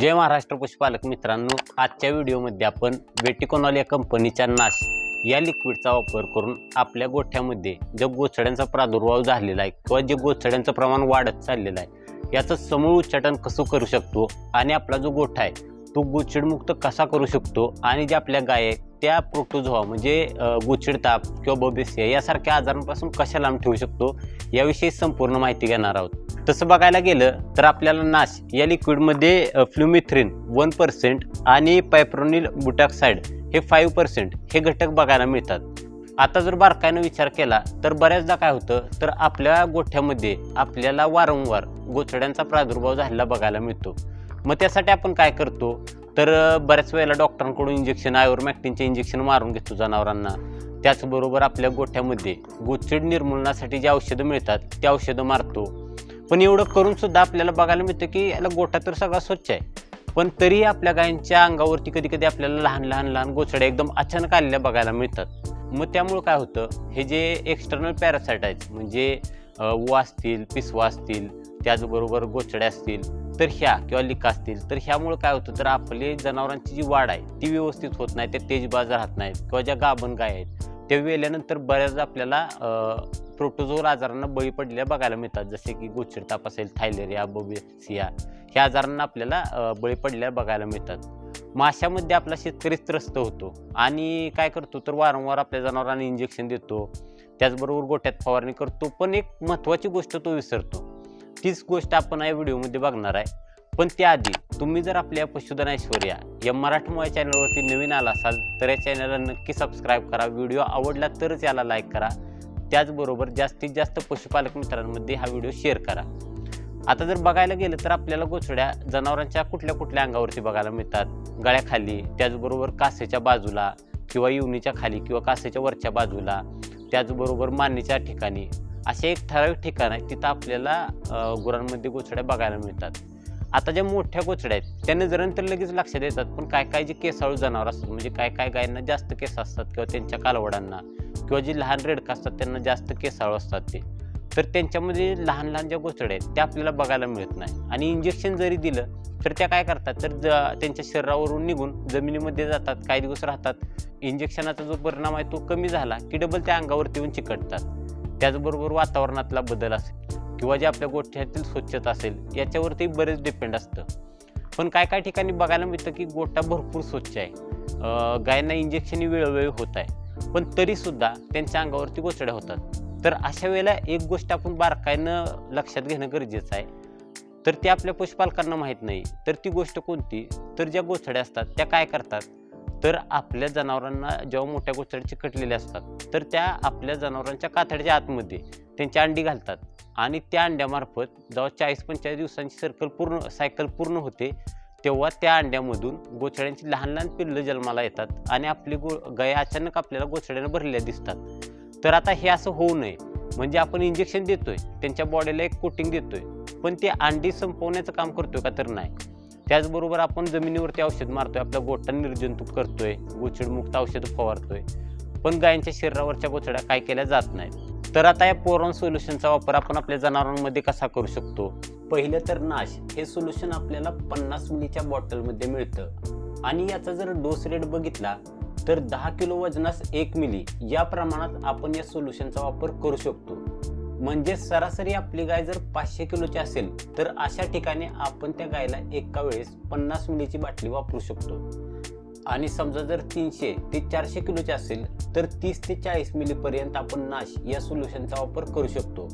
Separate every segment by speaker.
Speaker 1: जय महाराष्ट्र पशुपालक मित्रांनो आजच्या व्हिडिओमध्ये आपण वेटिकोनॉल या कंपनीच्या नाश या लिक्विडचा वापर करून आपल्या गोठ्यामध्ये ज्या गोचड्यांचा प्रादुर्भाव झालेला आहे किंवा जे गोचड्यांचं प्रमाण वाढत चाललेलं आहे याचं समूळ उच्चाटन कसं करू शकतो आणि आपला जो गोठा आहे तो गोचिडमुक्त कसा करू शकतो आणि जे आपल्या गाय आहेत त्या प्रोटोझोआ म्हणजे अं, गोचिड ताप किंवा बबेसिया यासारख्या आजारांपासून कशा लांब ठेवू शकतो याविषयी संपूर्ण माहिती घेणार आहोत. तसं बघायला गेलं तर आपल्याला नाश या लिक्विडमध्ये फ्लुमिथ्रिन वन पर्सेंट आणि पायप्रोनिल बुटॉक्साईड हे फाईव्ह पर्सेंट हे घटक बघायला मिळतात. आता जर बारकाईनं विचार केला तर बऱ्याचदा काय होतं तर आपल्या गोठ्यामध्ये आपल्याला वारंवार गोचड्यांचा प्रादुर्भाव झालेला बघायला मिळतो. मग त्यासाठी आपण काय करतो? तर बऱ्याच वेळेला डॉक्टरांकडून इंजेक्शन आयोरमॅक्टिनचे इंजेक्शन मारून घेतो जनावरांना. त्याचबरोबर आपल्या गोठ्यामध्ये गोचिड निर्मूलनासाठी जे औषधं मिळतात ते औषधं मारतो. पण एवढं करून सुद्धा आपल्याला बघायला मिळतं की याला गोठा तर सगळा स्वच्छ आहे. पण तरी आपल्या गायींच्या अंगावरती कधी कधी आपल्याला लहान लहान लहान गोचड्या एकदम अचानक आलेल्या बघायला मिळतात. मग त्यामुळं काय होतं हे जे एक्सटर्नल पॅरासाईट आहेत म्हणजे व असतील पिसवा असतील त्याचबरोबर गोचड्या असतील तर ह्या किंवा लिका असतील तर ह्यामुळं काय होतं तर आपली जनावरांची जी वाढ आहे ती व्यवस्थित होत नाही त्या तेजबाज राहत नाहीत किंवा ज्या गाभण गाय आहेत त्या वेल्यानंतर बऱ्याच आपल्याला प्रोटोझोल आजारांना बळी पडलेल्या बघायला मिळतात. जसे की गोचिड ताप असेल थायलेरिया बोबेसिया ह्या आजारांना आपल्याला बळी पडलेल्या बघायला मिळतात. माशामध्ये आपला शेतकरी त्रस्त होतो आणि काय करतो तर वारंवार आपल्या जनावरांना इंजेक्शन देतो. त्याचबरोबर गोट्यात फवारणी करतो. पण एक महत्त्वाची गोष्ट तो विसरतो. तीच गोष्ट आपण या व्हिडिओमध्ये बघणार आहे. पण त्याआधी तुम्ही जर आपल्या पशुधन ऐश्वर्या या मराठमोळ्या चॅनलवरती नवीन आला असाल तर या चॅनलला नक्की सबस्क्राईब करा. व्हिडिओ आवडला तरच याला लाईक करा. त्याचबरोबर जास्तीत जास्त पशुपालक मित्रांमध्ये हा व्हिडिओ शेअर करा. आता जर बघायला गेलं तर आपल्याला गोचड्या जनावरांच्या कुठल्या कुठल्या अंगावरती बघायला मिळतात? गळ्याखाली त्याचबरोबर कासेच्या बाजूला किंवा युनीच्या खाली किंवा कासेच्या वरच्या बाजूला त्याचबरोबर मानेच्या ठिकाणी. असे एक ठराविक ठिकाण आहे तिथं आपल्याला गुरांमध्ये गोचड्या बघायला मिळतात. आता ज्या मोठ्या गोचड्या आहेत त्या नजरेनं लगेच लक्षात येतात पण काय काय जे केसाळू जनावर असतात म्हणजे काय काय गायींना जास्त केस असतात किंवा त्यांच्या कालवडांना किंवा जी लहान रेडकं असतात त्यांना जास्त केसाळू असतात ते. तर त्यांच्यामध्ये लहान लहान ज्या गोष्टी आहेत त्या आपल्याला बघायला मिळत नाही. आणि इंजेक्शन जरी दिलं तर त्या काय करतात? तर ज त्यांच्या शरीरावरून निघून जमिनीमध्ये जातात काही दिवस राहतात. इंजेक्शनाचा जो परिणाम आहे तो कमी झाला की डबल त्या अंगावरती येऊन चिकटतात. त्याचबरोबर वातावरणातला बदल असेल किंवा जे आपल्या गोठ्यातील स्वच्छता असेल याच्यावरती बरेच डिपेंड असतं. पण काय काय ठिकाणी बघायला मिळतं की गोठा भरपूर स्वच्छ आहे. अं, गायींना इंजेक्शन वेळोवेळी होत आहे. पण तरीसुद्धा त्यांच्या अंगावरती गोचड्या होतात. तर अशा वेळेला एक गोष्ट आपण बारकाईनं लक्षात घेणं गरजेचं आहे. तर ते आपल्या पशुपालकांना माहीत नाही. तर ती गोष्ट कोणती? तर ज्या गोचड्या असतात त्या काय करतात? तर आपल्या जनावरांना जेव्हा मोठ्या गोचड्या चिकटलेल्या असतात तर त्या आपल्या जनावरांच्या कातड्याच्या आतमध्ये त्यांची अंडी घालतात. आणि त्या अंड्यामार्फत जेव्हा चाळीस पंचेचाळीस दिवसांची सर्कल पूर्ण सायकल पूर्ण होते तेव्हा त्या अंड्यामधून गोचड्यांची लहान लहान पिल्लं जन्माला येतात आणि आपली गो गाय अचानक आपल्याला गोचड्यानं भरलेल्या दिसतात. तर आता हे असं होऊ नये. म्हणजे आपण इंजेक्शन देतोय त्यांच्या बॉडीला एक कोटिंग देतोय. पण ते अंडी संपवण्याचं काम करतोय का तर नाही. त्याचबरोबर आपण जमिनीवरती औषध मारतोय आपला गोठा निर्जंतुक करतोय गोचडमुक्त औषधं फवारतोय. पण गायींच्या शरीरावरच्या गोचड्या काय केल्या जात नाहीत. तर आता या पोरॉन सोल्युशनचा वापर आपण आपल्या जनावरांमध्ये कसा करू शकतो? पहिलं तर नाश. हे सोल्युशन आपल्याला पन्नास मिलीच्या बॉटलमध्ये मिळतं. आणि याचा जर डोस रेट बघितला तर दहा किलो वजनास एक मिली. या प्रमाणात आपण या सोल्युशनचा वापर करू शकतो. म्हणजे सरासरी आपली गाय जर पाचशे किलोची असेल तर अशा ठिकाणी आपण त्या गायला एका वेळेस पन्नास मिलीची बाटली वापरू शकतो. आणि समजा जर तीनशे ते चारशे किलोचे असेल तर तीस ते चाळीस मिलीपर्यंत आपण नाश या सोल्युशनचा वापर करू शकतो.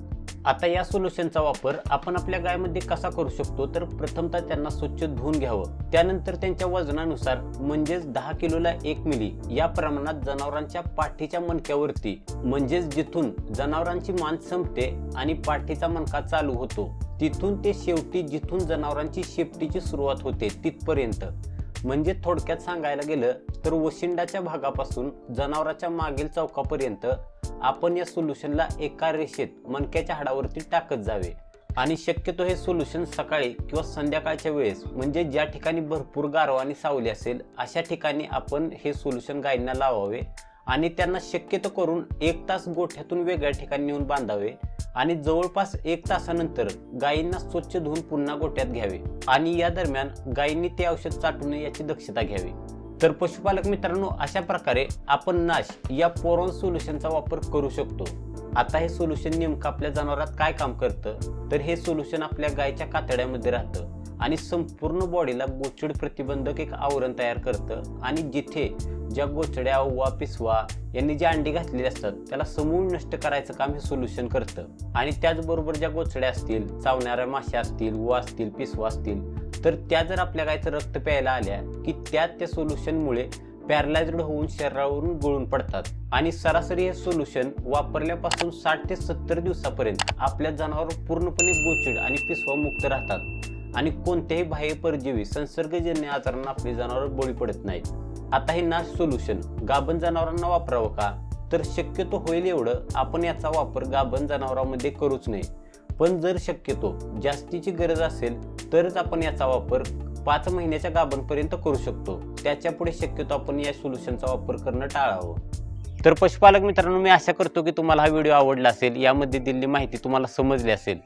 Speaker 1: आता या सोल्युशनचा वापर आपण आपल्या गायमध्ये कसा करू शकतो तर प्रथमतः त्यांना स्वच्छ धुवून घ्यावं. त्यानंतर त्यांच्या वजनानुसार म्हणजेच दहा किलोला एक मिली या प्रमाणात जनावरांच्या पाठीच्या मणक्यावरती म्हणजेच जिथून जनावरांची मान संपते आणि पाठीचा मणका चालू होतो तिथून ते शेवटी जिथून जनावरांची शेपटीची सुरुवात होते तिथपर्यंत. म्हणजे थोडक्यात सांगायला गेलं तर वशिंडाच्या भागापासून जनावराच्या मागील चौकापर्यंत आपण या सोल्युशनला एका रेषेत मणक्याच्या हाडावरती टाकत जावे. आणि शक्यतो हे सोल्युशन सकाळी किंवा संध्याकाळच्या वेळेस म्हणजे ज्या ठिकाणी भरपूर गारवा आणि सावली असेल अशा ठिकाणी आपण हे सोल्युशन गायींना लावावे. आणि त्यांना शक्यतो करून एक तास गोठ्यातून वेगळ्या ठिकाणी नेऊन बांधावे आणि जवळपास एक तासानंतर गायींना स्वच्छ धुवून पुन्हा गोठ्यात घ्यावे आणि या दरम्यान गायींनी ते औषध चाटू नये याची दक्षता घ्यावी. तर पशुपालक मित्रांनो अशा प्रकारे आपण नाश या पोरॉन सोल्युशनचा वापर करू शकतो. आता हे सोल्युशन नेमकं आपल्या जनावरात काय काम करतं? तर हे सोल्युशन आपल्या गायच्या कातड्यामध्ये राहतं आणि संपूर्ण बॉडीला गोचिड प्रतिबंधक एक आवरण तयार करतं आणि जिथे ज्या गोचड्या वा पिसवा यांनी जी अंडी घातलेली असतात त्याला समूळ नष्ट करायचं काम हे सोल्युशन करतं. आणि त्याचबरोबर ज्या गोचड्या असतील चावणाऱ्या माश्या असतील व असतील पिसवा असतील तर त्या जर आपल्या गायचं रक्त प्यायला आल्या की त्या त्या सोल्युशनमुळे पॅरलायझड होऊन शरीरावरून गळून पडतात. आणि सरासरी हे सोल्युशन वापरल्यापासून साठ ते सत्तर दिवसापर्यंत आपल्या जनावर पूर्णपणे गोचिड आणि पिसवा मुक्त राहतात. आणि कोणत्याही बाह्य परजीवी संसर्गजन्य आजारांना आपली जनावर बळी पडत नाहीत. आता हे नाश सोल्युशन गाभण जनावरांना वापरावं का? तर शक्यतो होईल एवढं. आपण याचा वापर गाभण जनावरांमध्ये करूच नये. पण जर शक्यतो जास्तीची गरज असेल तरच आपण याचा वापर पाच महिन्याच्या गाभणपर्यंत करू शकतो. त्याच्या पुढे शक्यतो आपण या सोल्युशनचा वापर करणं टाळावं. तर पशुपालक मित्रांनो मी आशा करतो की तुम्हाला हा व्हिडिओ आवडला असेल. यामध्ये दिलेली माहिती तुम्हाला समजली असेल.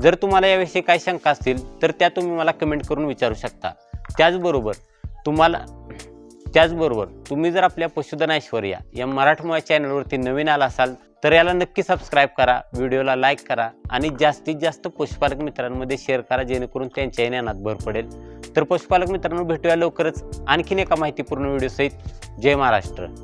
Speaker 1: जर तुम्हाला याविषयी काही शंका असतील तर त्या तुम्ही मला कमेंट करून विचारू शकता. त्याचबरोबर तुम्हाला त्याचबरोबर तुम्ही जर आपल्या पशुधन ऐश्वर्या या मराठमोळ्या चॅनलवरती नवीन आला असाल तर याला नक्की सबस्क्राईब करा व्हिडिओला लाईक करा आणि जास्तीत जास्त पशुपालक मित्रांमध्ये शेअर करा जेणेकरून त्यांच्या ज्ञानात भर पडेल. तर पशुपालक मित्रांनो भेटूया लवकरच आणखीन एका माहितीपूर्ण व्हिडिओसहित जय महाराष्ट्र.